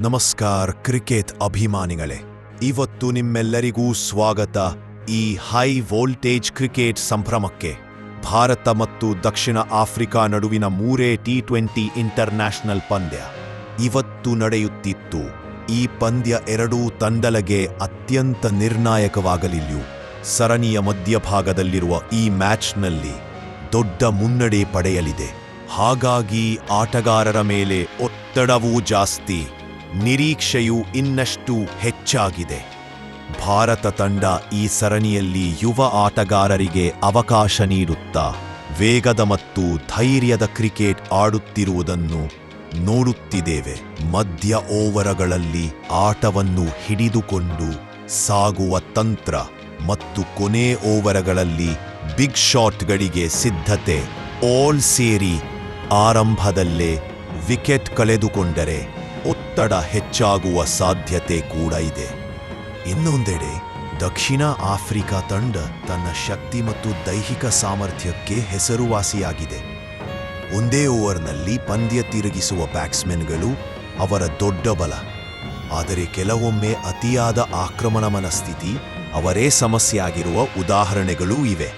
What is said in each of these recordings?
ನಮಸ್ಕಾರ ಕ್ರಿಕೆಟ್ ಅಭಿಮಾನಿಗಳೇ, ಇವತ್ತು ನಿಮ್ಮೆಲ್ಲರಿಗೂ ಸ್ವಾಗತ ಈ ಹೈ ವೋಲ್ಟೇಜ್ ಕ್ರಿಕೆಟ್ ಸಂಭ್ರಮಕ್ಕೆ. ಭಾರತ ಮತ್ತು ದಕ್ಷಿಣ ಆಫ್ರಿಕಾ ನಡುವಿನ ಮೂರೇ ಟಿ ಟ್ವೆಂಟಿ ಇಂಟರ್ನ್ಯಾಷನಲ್ ಪಂದ್ಯ. ಇವತ್ತು ನಡೆಯುತ್ತಿತ್ತು. ಈ ಪಂದ್ಯ ಎರಡೂ ತಂಡಲಗೆ ಅತ್ಯಂತ ನಿರ್ಣಾಯಕವಾಗಲಿಲ್ಲ ಸರಣಿಯ ಮಧ್ಯಭಾಗದಲ್ಲಿರುವ ಈ ಮ್ಯಾಚ್ನಲ್ಲಿ ದೊಡ್ಡ ಮುನ್ನಡೆ ಪಡೆಯಲಿದೆ. ಹಾಗಾಗಿ ಆಟಗಾರರ ಮೇಲೆ ಒತ್ತಡವೂ ಜಾಸ್ತಿ. ನಿರೀಕ್ಷೆಯು ಇನ್ನಷ್ಟು ಹೆಚ್ಚಾಗಿದೆ. ಭಾರತ ತಂಡ ಈ ಸರಣಿಯಲ್ಲಿ ಯುವ ಆಟಗಾರರಿಗೆ ಅವಕಾಶ ನೀಡುತ್ತಾ, ವೇಗದ ಮತ್ತು ಧೈರ್ಯದ ಕ್ರಿಕೆಟ್ ಆಡುತ್ತಿರುವುದನ್ನು ನೋಡುತ್ತಿದ್ದೇವೆ. ಮಧ್ಯ ಓವರಗಳಲ್ಲಿ ಆಟವನ್ನು ಹಿಡಿದುಕೊಂಡು ಸಾಗುವ ತಂತ್ರ ಮತ್ತು ಕೊನೆ ಓವರಗಳಲ್ಲಿ ಬಿಗ್ ಶಾಟ್ಗಳಿಗೆ ಸಿದ್ಧತೆ. ಆಲ್ ಸೇರಿ ಆರಂಭದಲ್ಲೇ ವಿಕೆಟ್ ಕಳೆದುಕೊಂಡರೆ ಒತ್ತಡ ಹೆಚ್ಚಾಗುವ ಸಾಧ್ಯತೆ ಕೂಡ ಇದೆ. ಇನ್ನೊಂದೆಡೆ, ದಕ್ಷಿಣ ಆಫ್ರಿಕಾ ತಂಡ ತನ್ನ ಶಕ್ತಿ ಮತ್ತು ದೈಹಿಕ ಸಾಮರ್ಥ್ಯಕ್ಕೆ ಹೆಸರುವಾಸಿಯಾಗಿದೆ. ಒಂದೇ ಓವರ್ನಲ್ಲಿ ಪಂದ್ಯ ತಿರುಗಿಸುವ ಬ್ಯಾಟ್ಸ್ಮನ್ಗಳು ಅವರ ದೊಡ್ಡ ಬಲ. ಆದರೆ ಕೆಲವೊಮ್ಮೆ ಅತಿಯಾದ ಆಕ್ರಮಣ ಮನಸ್ಥಿತಿ ಅವರೇ ಸಮಸ್ಯೆಯಾಗಿರುವ ಉದಾಹರಣೆಗಳೂ ಇವೆ.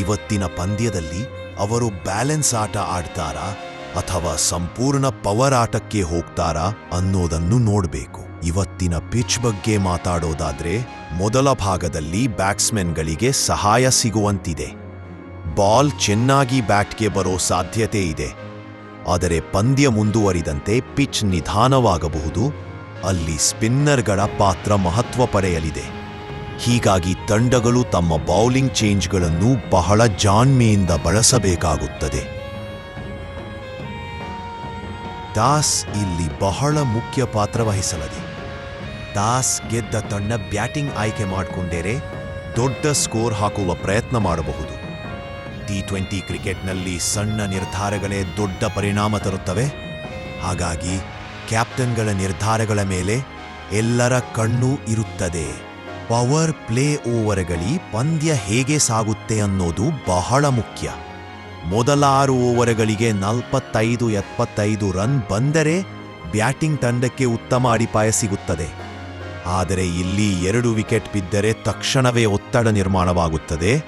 ಇವತ್ತಿನ ಪಂದ್ಯದಲ್ಲಿ ಅವರು ಬ್ಯಾಲೆನ್ಸ್ ಆಟ ಆಡ್ತಾರಾ? ಅಥವಾ ಸಂಪೂರ್ಣ ಪವರ್ ಆಟಕ್ಕೆ ಹೋಗ್ತಾರಾ ಅನ್ನೋದನ್ನು ನೋಡಬೇಕು. ಇವತ್ತಿನ ಪಿಚ್ ಬಗ್ಗೆ ಮಾತಾಡೋದಾದ್ರೆ, ಮೊದಲ ಭಾಗದಲ್ಲಿ ಬ್ಯಾಟ್ಸ್ಮನ್ಗಳಿಗೆ ಸಹಾಯ ಸಿಗುವಂತಿದೆ. ಬಾಲ್ ಚೆನ್ನಾಗಿ ಬ್ಯಾಟ್ಗೆ ಬರೋ ಸಾಧ್ಯತೆ ಇದೆ. ಆದರೆ ಪಂದ್ಯ ಮುಂದುವರಿದಂತೆ ಪಿಚ್ ನಿಧಾನವಾಗಬಹುದು. ಅಲ್ಲಿ ಸ್ಪಿನ್ನರ್ಗಳ ಪಾತ್ರ ಮಹತ್ವ ಪಡೆಯಲಿದೆ. ಹೀಗಾಗಿ ತಂಡಗಳು ತಮ್ಮ ಬೌಲಿಂಗ್ ಚೇಂಜ್ಗಳನ್ನು ಬಹಳ ಜಾಣ್ಮೆಯಿಂದ ಬಳಸಬೇಕಾಗುತ್ತದೆ. ದಾಸ್ ಇಲ್ಲಿ ಬಹಳ ಮುಖ್ಯ ಪಾತ್ರ ವಹಿಸಲದೆ. ದಾಸ್ ಗೆದ್ದ ತಂಡ ಬ್ಯಾಟಿಂಗ್ ಆಯ್ಕೆ ಮಾಡಿಕೊಂಡೇರೆ ದೊಡ್ಡ ಸ್ಕೋರ್ ಹಾಕುವ ಪ್ರಯತ್ನ ಮಾಡಬಹುದು. ಟಿ ಟ್ವೆಂಟಿ ಕ್ರಿಕೆಟ್ನಲ್ಲಿ ಸಣ್ಣ ನಿರ್ಧಾರಗಳೇ ದೊಡ್ಡ ಪರಿಣಾಮ ತರುತ್ತವೆ. ಹಾಗಾಗಿ ಕ್ಯಾಪ್ಟನ್ಗಳ ನಿರ್ಧಾರಗಳ ಮೇಲೆ ಎಲ್ಲರ ಕಣ್ಣು ಇರುತ್ತದೆ. ಪವರ್ ಪ್ಲೇ ಓವರ್ಗಳಿ ಪಂದ್ಯ ಹೇಗೆ ಸಾಗುತ್ತೆ ಅನ್ನೋದು ಬಹಳ ಮುಖ್ಯ. ಮೊದಲ ಆರು ಓವರ್ಗಳಿಗೆ ನಲವತ್ತೈದು ಎಪ್ಪತ್ತೈದು ರನ್ ಬಂದರೆ ಬ್ಯಾಟಿಂಗ್ ತಂಡಕ್ಕೆ ಉತ್ತಮ ಅಡಿಪಾಯ ಸಿಗುತ್ತದೆ. ಆದರೆ ಇಲ್ಲಿ ಎರಡು ವಿಕೆಟ್ ಬಿದ್ದರೆ ತಕ್ಷಣವೇ ಒತ್ತಡ ನಿರ್ಮಾಣವಾಗುತ್ತದೆ.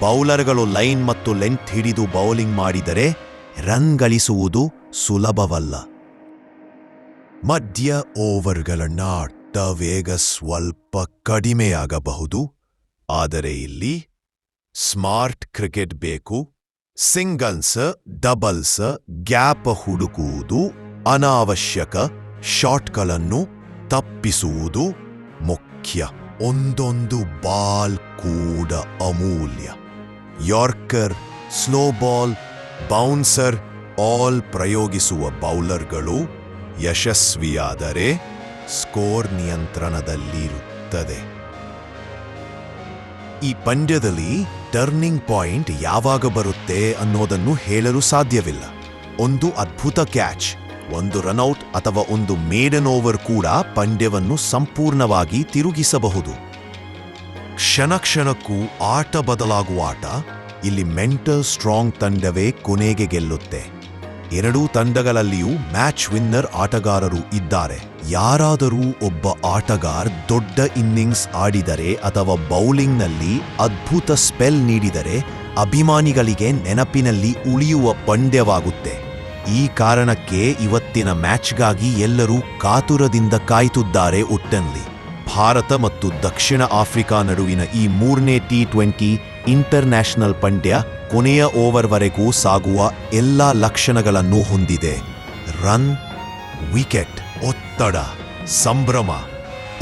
ಬೌಲರ್ಗಳು ಲೈನ್ ಮತ್ತು ಲೆಂತ್ ಹಿಡಿದು ಬೌಲಿಂಗ್ ಮಾಡಿದರೆ ರನ್ ಗಳಿಸುವುದು ಸುಲಭವಲ್ಲ. ಮಧ್ಯ ಓವರ್ಗಳ ನಾಟ ವೇಗ ಸ್ವಲ್ಪ ಕಡಿಮೆಯಾಗಬಹುದು. ಆದರೆ ಇಲ್ಲಿ ಸ್ಮಾರ್ಟ್ ಕ್ರಿಕೆಟ್ ಬೇಕು. ಸಿಂಗಲ್ಸ್, ಡಬಲ್ಸ್, ಗ್ಯಾಪ್ ಹುಡುಕುವುದು, ಅನಾವಶ್ಯಕ ಶಾಟ್ಗಳನ್ನು ತಪ್ಪಿಸುವುದು ಮುಖ್ಯ. ಒಂದೊಂದು ಬಾಲ್ ಕೂಡ ಅಮೂಲ್ಯ. Yorker slow ball bouncer all ಪ್ರಯೋಗಿಸುವ ಬೌಲರ್ಗಳು ಯಶಸ್ವಿಯಾದರೆ ಸ್ಕೋರ್ ನಿಯಂತ್ರಣದಲ್ಲಿರುತ್ತದೆ. ಈ ಪಂದ್ಯದಲ್ಲಿ ಟರ್ನಿಂಗ್ ಪಾಯಿಂಟ್ ಯಾವಾಗ ಬರುತ್ತೆ ಅನ್ನೋದನ್ನು ಹೇಳಲು ಸಾಧ್ಯವಿಲ್ಲ. ಒಂದು ಅದ್ಭುತ ಕ್ಯಾಚ್, ಒಂದು ರನೌಟ್ ಅಥವಾ ಒಂದು ಮೇಡನ್ ಓವರ್ ಕೂಡ ಪಂದ್ಯವನ್ನು ಸಂಪೂರ್ಣವಾಗಿ ತಿರುಗಿಸಬಹುದು. ಕ್ಷಣ ಕ್ಷಣಕ್ಕೂ ಆಟ ಬದಲಾಗುವ ಆಟ, ಇಲ್ಲಿ ಮೆಂಟಲ್ ಸ್ಟ್ರಾಂಗ್ ತಂಡವೇ ಕೊನೆಗೆ ಗೆಲ್ಲುತ್ತೆ. ಎರಡೂ ತಂಡಗಳಲ್ಲಿಯೂ ಮ್ಯಾಚ್ ವಿನ್ನರ್ ಆಟಗಾರರು ಇದ್ದಾರೆ. ಯಾರಾದರೂ ಒಬ್ಬ ಆಟಗಾರ್ ದೊಡ್ಡ ಇನ್ನಿಂಗ್ಸ್ ಆಡಿದರೆ ಅಥವಾ ಬೌಲಿಂಗ್ನಲ್ಲಿ ಅದ್ಭುತ ಸ್ಪೆಲ್ ನೀಡಿದರೆ ಅಭಿಮಾನಿಗಳಿಗೆ ನೆನಪಿನಲ್ಲಿ ಉಳಿಯುವ ಪಂದ್ಯವಾಗುತ್ತೆ. ಈ ಕಾರಣಕ್ಕೆ ಇವತ್ತಿನ ಮ್ಯಾಚ್ಗಾಗಿ ಎಲ್ಲರೂ ಕಾತುರದಿಂದ ಕಾಯ್ತಿದ್ದಾರೆ ಒಟ್ಟನ್ಲಿ ಭಾರತ ಮತ್ತು ದಕ್ಷಿಣ ಆಫ್ರಿಕಾ ನಡುವಿನ ಈ ಮೂರನೇ ಟಿ ಟ್ವೆಂಟಿ ಇಂಟರ್ನ್ಯಾಷನಲ್ ಪಂದ್ಯ ಕೊನೆಯ ಓವರ್ವರೆಗೂ ಸಾಗುವ ಎಲ್ಲ ಲಕ್ಷಣಗಳನ್ನು ಹೊಂದಿದೆ. ರನ್, ವಿಕೆಟ್, ಒತ್ತಡ, ಸಂಭ್ರಮ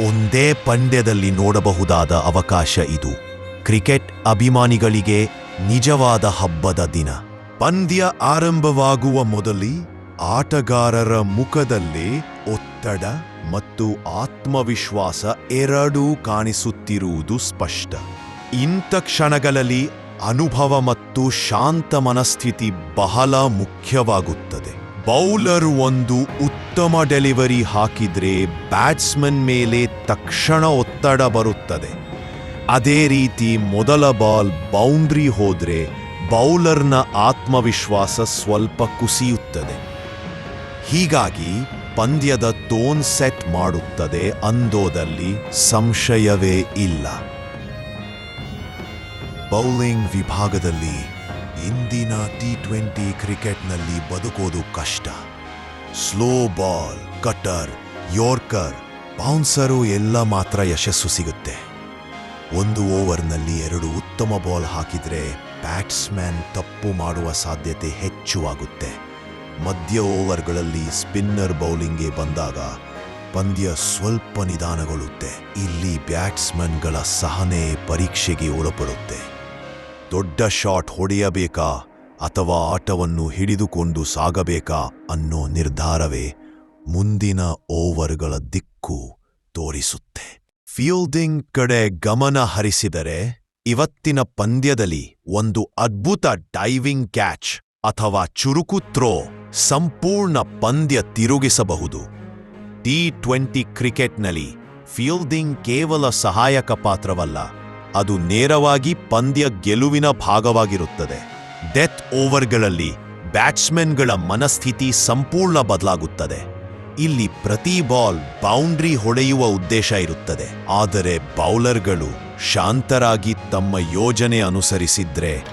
ಒಂದೇ ಪಂದ್ಯದಲ್ಲಿ ನೋಡಬಹುದಾದ ಅವಕಾಶ ಇದು. ಕ್ರಿಕೆಟ್ ಅಭಿಮಾನಿಗಳಿಗೆ ನಿಜವಾದ ಹಬ್ಬದ ದಿನ. ಪಂದ್ಯ ಆರಂಭವಾಗುವ ಮೊದಲಿ ಆಟಗಾರರ ಮುಖದಲ್ಲಿ ಒತ್ತಡ ಮತ್ತು ಆತ್ಮವಿಶ್ವಾಸ ಎರಡೂ ಕಾಣಿಸುತ್ತಿರುವುದು ಸ್ಪಷ್ಟ. ಇಂಥ ಕ್ಷಣಗಳಲ್ಲಿ ಅನುಭವ ಮತ್ತು ಶಾಂತ ಮನಸ್ಥಿತಿ ಬಹಳ ಮುಖ್ಯವಾಗುತ್ತದೆ. ಬೌಲರ್ ಒಂದು ಉತ್ತಮ ಡೆಲಿವರಿ ಹಾಕಿದ್ರೆ ಬ್ಯಾಟ್ಸ್ಮನ್ ಮೇಲೆ ತಕ್ಷಣ ಒತ್ತಡ ಬರುತ್ತದೆ. ಅದೇ ರೀತಿ ಮೊದಲ ಬಾಲ್ ಬೌಂಡ್ರಿ ಹೋದರೆ ಬೌಲರ್ನ ಆತ್ಮವಿಶ್ವಾಸ ಸ್ವಲ್ಪ ಕುಸಿಯುತ್ತದೆ. ಹೀಗಾಗಿ ಪಂದ್ಯದ ಟೋನ್ ಸೆಟ್ ಮಾಡುತ್ತದೆ ಅಂದೋದಲ್ಲಿ ಸಂಶಯವೇ ಇಲ್ಲ. ಬೌಲಿಂಗ್ ವಿಭಾಗದಲ್ಲಿ ಇಂದಿನ ಟಿ ಟ್ವೆಂಟಿ ಕ್ರಿಕೆಟ್ನಲ್ಲಿ ಬದುಕೋದು ಕಷ್ಟ. Slow ball, cutter, yorker, bouncer ಎಲ್ಲ ಮಾತ್ರ ಯಶಸ್ಸು ಸಿಗುತ್ತೆ. ಒಂದು ಓವರ್ನಲ್ಲಿ ಎರಡು ಉತ್ತಮ ಬಾಲ್ ಹಾಕಿದರೆ ಬ್ಯಾಟ್ಸ್ಮ್ಯಾನ್ ತಪ್ಪು ಮಾಡುವ ಸಾಧ್ಯತೆ ಹೆಚ್ಚು ಆಗುತ್ತೆ. ಮಧ್ಯ ಓವರ್ಗಳಲ್ಲಿ ಸ್ಪಿನ್ನರ್ ಬೌಲಿಂಗ್ಗೆ ಬಂದಾಗ ಪಂದ್ಯ ಸ್ವಲ್ಪ ನಿಧಾನಗೊಳ್ಳುತ್ತೆ. ಇಲ್ಲಿ ಬ್ಯಾಟ್ಸ್ಮನ್ಗಳ ಸಹನೆ ಪರೀಕ್ಷೆಗೆ ಒಳಪಡುತ್ತೆ. ದೊಡ್ಡ ಶಾಟ್ ಹೊಡೆಯಬೇಕಾ ಅಥವಾ ಆಟವನ್ನು ಹಿಡಿದುಕೊಂಡು ಸಾಗಬೇಕಾ ಅನ್ನೋ ನಿರ್ಧಾರವೇ ಮುಂದಿನ ಓವರ್ಗಳ ದಿಕ್ಕು ತೋರಿಸುತ್ತೆ. ಫೀಲ್ಡಿಂಗ್ ಕಡೆ ಗಮನ ಹರಿಸಿದರೆ ಇವತ್ತಿನ ಪಂದ್ಯದಲ್ಲಿ ಒಂದು ಅದ್ಭುತ ಡೈವಿಂಗ್ ಕ್ಯಾಚ್ ಅಥವಾ ಚುರುಕು ಥ್ರೋ ಸಂಪೂರ್ಣ ಪಂದ್ಯ ತಿರುಗಿಸಬಹುದು. ಟಿ ಟ್ವೆಂಟಿ ಕ್ರಿಕೆಟ್ನಲ್ಲಿ ಫೀಲ್ಡಿಂಗ್ ಕೇವಲ ಸಹಾಯಕ ಪಾತ್ರವಲ್ಲ. ಅದು ನೇರವಾಗಿ ಪಂದ್ಯ ಗೆಲುವಿನ ಭಾಗವಾಗಿರುತ್ತದೆ. ಡೆತ್ ಓವರ್ಗಳಲ್ಲಿ ಬ್ಯಾಟ್ಸ್ಮನ್ಗಳ ಮನಸ್ಥಿತಿ ಸಂಪೂರ್ಣ ಬದಲಾಗುತ್ತದೆ. ಇಲ್ಲಿ ಪ್ರತಿ ಬಾಲ್ ಬೌಂಡ್ರಿ ಹೊಡೆಯುವ ಉದ್ದೇಶ ಇರುತ್ತದೆ. ಆದರೆ ಬೌಲರ್ಗಳು ಶಾಂತರಾಗಿ ತಮ್ಮ ಯೋಜನೆ ಅನುಸರಿಸಿದ್ರೆ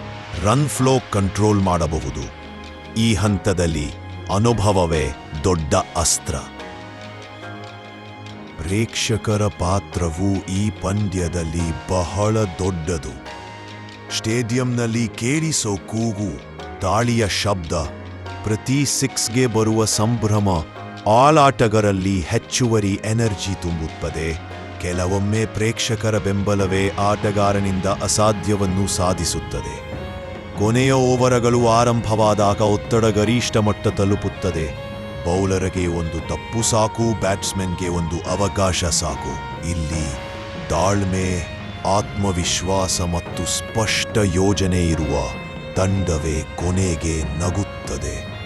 ರನ್ ಫ್ಲೋ ಕಂಟ್ರೋಲ್ ಮಾಡಬಹುದು. ಈ ಹಂತದಲ್ಲಿ ಅನುಭವವೇ ದೊಡ್ಡ ಅಸ್ತ್ರ. ಪ್ರೇಕ್ಷಕರ ಪಾತ್ರವು ಈ ಪಂದ್ಯದಲ್ಲಿ ಬಹಳ ದೊಡ್ಡದು. ಸ್ಟೇಡಿಯಂನಲ್ಲಿ ಕೇಳಿಸೋ ಕೂಗು ತಾಳಿಯ ಶಬ್ದ, ಪ್ರತಿ ಸಿಕ್ಸ್ಗೆ ಬರುವ ಸಂಭ್ರಮ ಆಲ್ ಆಟಗಾರರಲ್ಲಿ ಹೆಚ್ಚುವರಿ ಎನರ್ಜಿ ತುಂಬುತ್ತದೆ. ಕೆಲವೊಮ್ಮೆ ಪ್ರೇಕ್ಷಕರ ಬೆಂಬಲವೇ ಆಟಗಾರನಿಂದ ಅಸಾಧ್ಯವನ್ನು ಸಾಧಿಸುತ್ತದೆ. ಕೊನೆಯ ಓವರಗಳು ಆರಂಭವಾದಾಗ ಒತ್ತಡ ಗರಿಷ್ಠ ಮಟ್ಟ ತಲುಪುತ್ತದೆ. ಬೌಲರ್ಗೆ ಒಂದು ತಪ್ಪು ಸಾಕು, ಬ್ಯಾಟ್ಸ್ಮನ್ಗೆ ಒಂದು ಅವಕಾಶ ಸಾಕು. ಇಲ್ಲಿ ತಾಳ್ಮೆ, ಆತ್ಮವಿಶ್ವಾಸ ಮತ್ತು ಸ್ಪಷ್ಟ ಯೋಜನೆ ಇರುವ ತಂಡವೇ ಕೊನೆಗೆ ನಗುತ್ತದೆ.